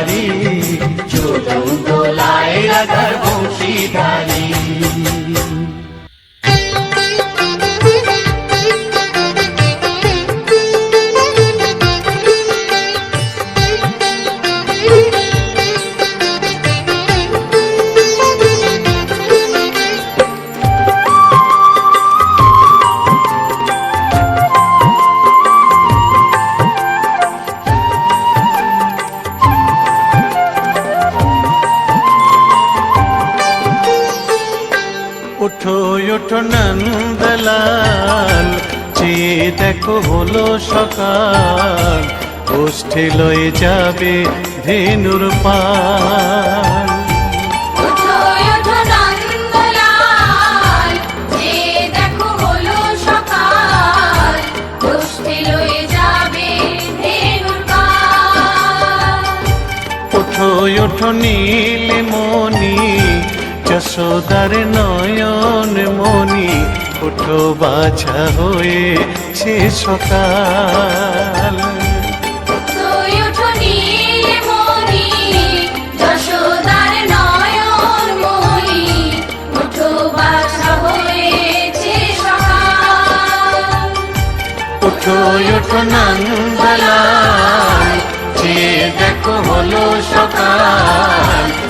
বংশীধারী ঝুলন দোলায় রাধার বংশীধারী। ওঠো ওঠো নন্দলাল। চেয়ে দেখো হলো সকাল। গোষ্ঠী লয়ে যাবে ধেনুর পাল। ওঠো ওঠো নন্দলাল। যে যশোদার নয়ন মণি ওঠো বাছা হয়েছে সকাল। ওঠো বাসা হয়েছে সকাল। ওঠো যে দেখো হলো সকাল।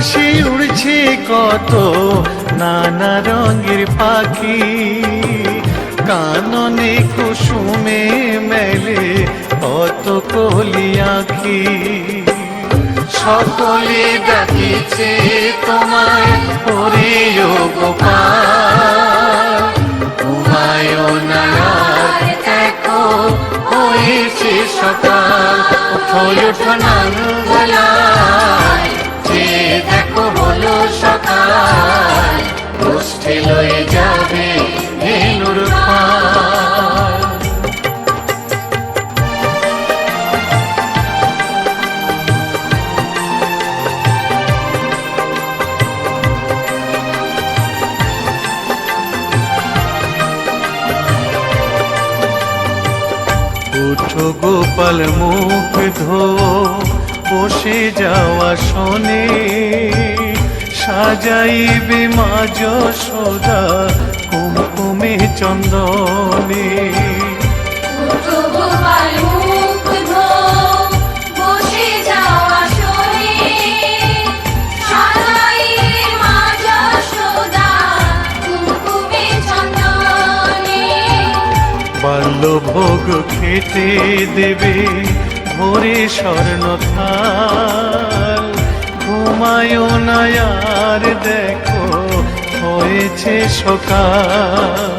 আকাশে উড়ছে কত, নানা রঙের পাখি। কাননে কুসুমে মেলে কত কলি আঁখি। সকলে ডাকিছে তোমায়, ওরে গোপাল। ঘুমায় না, দেখো, হয়েছে সকাল। ওঠো ওঠো নাঙ্গলায় যে দেখো হলো সকাল গোষ্ঠী লয়ে যাবে ধেনুর গোপাল মুখ ধো বসে যাওয়া শোনে সাজাইবে মা যশোদা কুমকুমে চন্দনে উঠো গোপাল মুখ ধো, বসে যাও আসনে। সাজাইলে মা যশোদা, কুমকুমে চন্দনে। বাল্যভোগ খেতে দেবে ভোরে স্বর্ণ থাল। ঘুমায় না আর দেখো হয়েছে সকাল।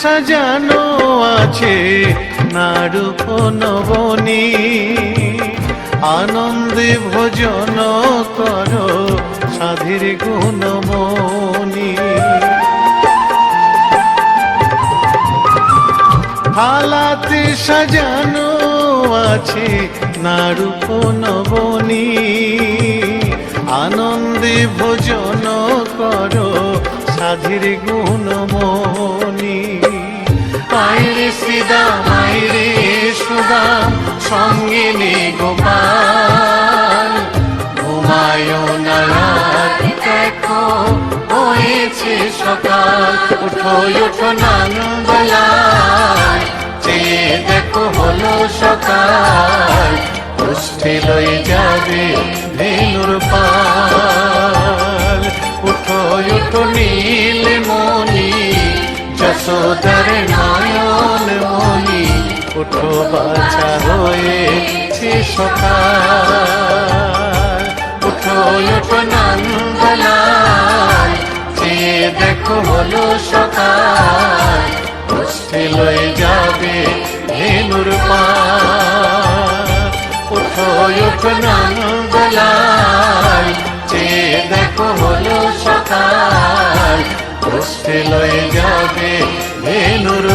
সাজানো আছে নাড়ুপ নবনী আনন্দে ভোজন করো সাধীর গুণমণি। থালাতে সাজানো আছে নাড়ুপ নবনী আনন্দে ভোজন করো সাধীর গুণমণি। আইরে শ্রীদাম আইরে সুদাম সঙ্গে নে গোপাল। ঘুমায় না রাত, দেখো, হয়েছে সকাল। উঠো উঠো নাঙ্গলায় চেয়ে দেখো হলো সকাল। পুষ্টি লয়ে যাবে ধেনুর পাল। উঠো উঠো, নীল মনি যশোদার মনি উঠো বাছা হয়েছে সকাল। উঠো উঠো নন্দলাল চেয়ে দেখো হলো সকাল। পুষ্টি লয়ে যাবে ধেনুর পাল উঠো উঠো নন্দলাল চেয়ে দেখো হলো সকাল। পুষ্টি লয়ে যাবে ধেনুর